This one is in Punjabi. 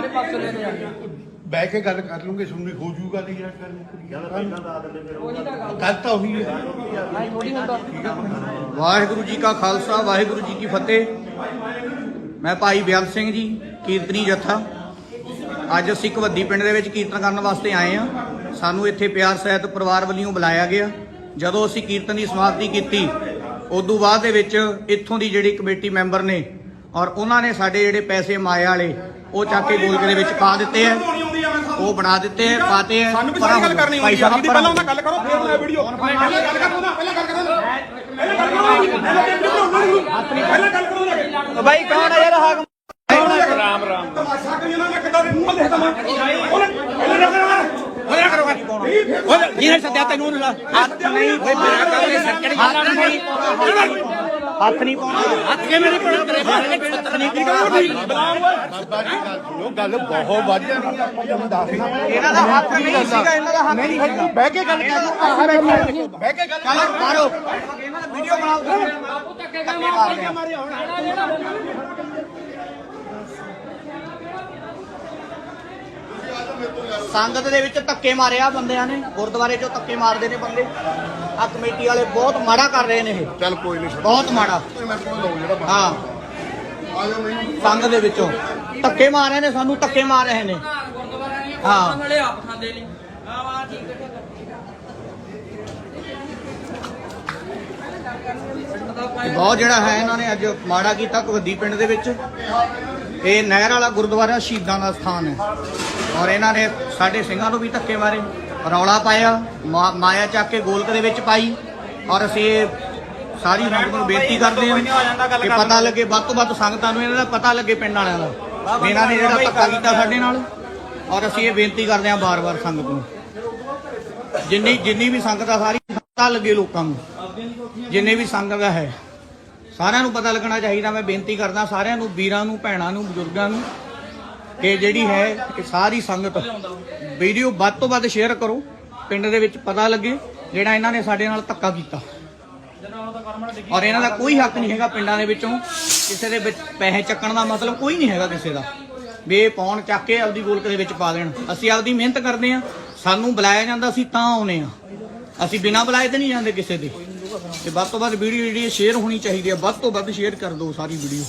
ਕਿਹੜੇ ਪਾਸੇ ਲੈ ਕੇ ਜਾਂਦੇ ਬਹਿ ਕੇ ਗੱਲ ਕਰ ਲੂੰਗੇ ਸੁਣਨੀ ਹੋ ਜੂਗਾ ਨਹੀਂ ਯਾਰ ਗੱਲ ਉਹੀ ਤਾਂ ਗੱਲ। ਗੱਲ ਤਾਂ ਉਹੀ ਹੈ। ਨਹੀਂ ਥੋੜੀ ਹੁੰਦਾ। ਵਾਹਿਗੁਰੂ ਜੀ ਕਾ ਖਾਲਸਾ ਵਾਹਿਗੁਰੂ ਜੀ ਕੀ ਫਤਿਹ। ਮੈਂ ਭਾਈ ਬਿਆਨ ਸਿੰਘ ਜੀ ਕੀਰਤਨੀ ਜਥਾ। ਅੱਜ ਅਸੀਂ ਕਵੱਦੀ ਪਿੰਡ ਦੇ ਵਿੱਚ ਕੀਰਤਨ ਕਰਨ ਵਾਸਤੇ ਆਏ ਆ ਸਾਨੂੰ ਇੱਥੇ ਪਿਆਰ ਸਹਿਤ ਪਰਿਵਾਰ ਵੱਲੋਂ ਬੁਲਾਇਆ ਗਿਆ। ਜਦੋਂ ਅਸੀਂ ਕੀਰਤਨ ਦੀ ਸਮਾਪਤੀ ਕੀਤੀ ਉਦੋਂ ਬਾਅਦ ਦੇ ਵਿੱਚ ਇੱਥੋਂ ਦੀ ਜਿਹੜੀ ਕਮੇਟੀ ਮੈਂਬਰ ਨੇ ਔਰ ਉਹਨਾਂ ਨੇ ਸਾਡੇ ਜਿਹੜੇ ਪੈਸੇ ਮਾਇਆ ਵਾਲੇ ਉਹ ਚੱਕ ਕੇ ਗੋਲਕੇ ਦੇ ਵਿੱਚ ਪਾ ਦਿੱਤੇ ਆ। ਉਹ ਬਣਾ ਦਿੱਤੇ ਆ ਪਾਤੇ ਆ। ਸਾਨੂੰ ਵੀ ਸਾਰੀ ਗੱਲ। ਕਰਨੀ ਹੁੰਦੀ ਸਾਹਿਬ ਜੀ ਪਹਿਲਾਂ ਉਹਨਾਂ ਗੱਲ ਕਰੋ ਫਿਰ ਬਣਾਓ ਵੀਡੀਓ ਪਹਿਲਾਂ ਗੱਲ ਕਰੋ ਨਾ ਪਹਿਲਾਂ ਗੱਲ ਕਰੋ ਪਹਿਲਾਂ ਗੱਲ ਕਰੋ ਪਹਿਲਾਂ ਗੱਲ ਕਰੋ ਨਾ ਬਾਈ ਕੌਣ ਆ ਯਾਰ ਹਾਕਮ ਰਾਮ ਰਾਮ ਤਮਾਸ਼ਾ ਕਰੀ ਉਹਨਾਂ ਨੇ ਕਿੱਦਾਂ ਦੇ ਮੂੰਹ ਦੇਖਦਾ ਮੈਂ। ਉਹਨੇ ਪਹਿਲਾਂ ਕਰੋ ਹੋਇਆ ਕਰੋ ਓਏ ਜਿਹਨੇ ਸੱਦਿਆ ਤੈਨੂੰ ਉਹਨੂੰ ਲਾ। ਹੱਥ ਨਹੀਂ ਓਏ ਮੇਰਾ ਕੰਮ ਇਹ ਸੱਚੜ ਹੱਥ ਨਹੀਂ। ਹੱਥ ਨਹੀਂ ਪਾਉਣਾ। ਹੱਥ ਕੇ ਮੇਰੇ ਕੋਲ ਤੇਰੇ ਹੱਥ ਨਹੀਂ ਕੀ ਬਾਬਾ ਜੀ ਗੱਲ ਸੁਣੋ ਗੱਲ ਬਹੁਤ ਵੱਧ ਜਾਣੀ ਆ। ਆਪਾਂ ਤੁਹਾਨੂੰ ਦੱਸਣਾ ਇਹਨਾਂ ਦਾ ਹੱਥ ਨਹੀਂ ਸੀਗਾ ਇਹਨਾਂ ਦਾ ਹੱਥ ਨਹੀਂ ਸੀਗਾ। ਬਹਿ ਕੇ ਗੱਲ ਕਰ ਲਓ। ਆਹ ਬੈਠੋ ਬਹਿ ਕੇ ਗੱਲ ਚਲੋ ਮਾਰੋ ਵੀਡੀਓ ਬਣਾਓ ਬਾਪੂ ਧੱਕੇ ਕਾ ਮਾਰਦੇ ਆ ਸੰਗਤ ਦੇ ਵਿੱਚ ਧੱਕੇ ਮਾਰਿਆ ਬੰਦਿਆਂ ਨੇ ਗੁਰਦੁਆਰੇ 'ਚੋਂ ਧੱਕੇ ਮਾਰਦੇ ਨੇ ਬੰਦੇ। ਆ ਕਮੇਟੀ ਵਾਲੇ ਬਹੁਤ ਮਾੜਾ ਕਰ ਰਹੇ ਨੇ ਇਹ। ਚੱਲ ਕੋਈ ਨਹੀਂ ਬਹੁਤ ਮਾੜਾ। ਮੈਂ ਕੋਲ ਲਓ ਜਿਹੜਾ ਹਾਂ। ਆ ਜਾਓ ਨਹੀਂ। ਸੰਗ ਦੇ ਵਿੱਚੋਂ। ਧੱਕੇ ਮਾਰ ਰਹੇ ਨੇ ਸਾਨੂੰ ਧੱਕੇ ਮਾਰ ਰਹੇ ਨੇ। ਹਾਂ। ਹਾਂ ਵਾਲੇ ਆਪ ਖਾਂਦੇ ਨੇ ਆ ਵਾ ਠੀਕ ਹੈ ਬਹੁਤ ਜਿਹੜਾ ਹੈ ਇਹਨਾਂ ਨੇ ਅੱਜ ਮਾੜਾ ਕੀਤਾ ਕਵੱਦੀ ਪਿੰਡ ਦੇ ਵਿੱਚ। ਇਹ ਨਹਿਰ ਵਾਲਾ ਗੁਰਦੁਆਰਾ ਸ਼ਹੀਦਾਂ ਦਾ ਸਥਾਨ ਹੈ। ਔਰ ਇਹਨਾਂ ਨੇ ਸਾਡੇ ਸਿੰਘਾਂ ਨੂੰ ਵੀ ਧੱਕੇ ਮਾਰੇ। ਰੌਲਾ ਪਾਇਆ, ਮਾ- ਮਾਇਆ ਚੱਕ ਕੇ ਗੋਲਕ ਦੇ ਵਿੱਚ ਪਾਈ। ਔਰ ਅਸੀਂ ਇਹ ਸਾਰੀ ਸੰਗਤ ਨੂੰ ਬੇਨਤੀ ਕਰਦੇ ਹਾਂ ਕਿ ਪਤਾ ਲੱਗੇ, ਵੱਧ ਤੋਂ ਵੱਧ ਸੰਗਤਾਂ ਨੂੰ ਇਹਨਾਂ ਦਾ ਪਤਾ ਲੱਗੇ ਪਿੰਡ ਵਾਲਿਆਂ ਦਾ। ਵੀ ਇਹਨਾਂ ਨੇ ਜਿਹੜਾ ਧੱਕਾ ਕੀਤਾ ਸਾਡੇ ਨਾਲ। ਔਰ ਅਸੀਂ ਇਹ ਬੇਨਤੀ ਕਰਦੇ ਹਾਂ ਬਾਰ-ਬਾਰ ਸੰਗਤ ਨੂੰ। ਜਿੰਨੀ ਜਿੰਨੀ ਵੀ ਸੰਗਤ ਆ, ਸਾਰੀ ਪਤਾ ਲੱਗੇ ਲੋਕਾਂ ਨੂੰ। ਜਿੰਨੇ ਵੀ ਸੰਗਤ ਹੈ। ਸਾਰਿਆਂ ਨੂੰ ਪਤਾ ਲੱਗਣਾ ਚਾਹੀਦਾ। ਮੈਂ ਬੇਨਤੀ ਕਰਦਾ ਸਾਰਿਆਂ ਨੂੰ, ਵੀਰਾਂ ਨੂੰ, ਭੈਣਾਂ ਨੂੰ, ਬਜ਼ੁਰਗਾਂ ਨੂੰ ਕਿ ਜਿਹੜੀ ਹੈ ਕਿ ਸਾਰੀ ਸੰਗਤ ਵੀਡੀਓ ਵੱਧ ਤੋਂ ਵੱਧ ਸ਼ੇਅਰ ਕਰੋ, ਪਿੰਡ ਦੇ ਵਿੱਚ ਪਤਾ ਲੱਗੇ, ਜਿਹੜਾ ਇਹਨਾਂ ਨੇ ਸਾਡੇ ਨਾਲ ਧੱਕਾ ਕੀਤਾ। ਔਰ ਇਹਨਾਂ ਦਾ ਕੋਈ ਹੱਕ ਨਹੀਂ ਹੈਗਾ ਪਿੰਡਾਂ ਦੇ ਵਿੱਚੋਂ ਕਿਸੇ ਦੇ ਵਿੱਚ ਪੈਸੇ ਚੱਕਣ ਦਾ ਮਤਲਬ ਕੋਈ ਨਹੀਂ ਹੈਗਾ ਕਿਸੇ ਦਾ। ਵੀ ਇਹ ਪਾਉਣ ਚੱਕ ਕੇ ਆਪਦੀ ਗੋਲਕ ਦੇ ਵਿੱਚ ਪਾ ਦੇਣ। ਅਸੀਂ ਆਪਦੀ ਮਿਹਨਤ ਕਰਦੇ ਆ ਸਾਨੂੰ ਬੁਲਾਇਆ ਜਾਂਦਾ, ਅਸੀਂ ਤਾਂ ਆਉਨੇ ਆ ਅਸੀਂ ਬਿਨਾਂ ਬੁਲਾਏ ਤੇ ਨਹੀਂ ਜਾਂਦੇ ਕਿਸੇ ਦੇ। ਤੇ ਵੱਧ ਤੋਂ ਵੱਧ ਵੀਡੀਓ ਜਿਹੜੀ ਸ਼ੇਅਰ ਹੋਣੀ ਚਾਹੀਦੀ ਹੈ, ਵੱਧ ਤੋਂ ਵੱਧ ਸ਼ੇਅਰ ਕਰ ਦਿਓ ਸਾਰੀ ਵੀਡੀਓ।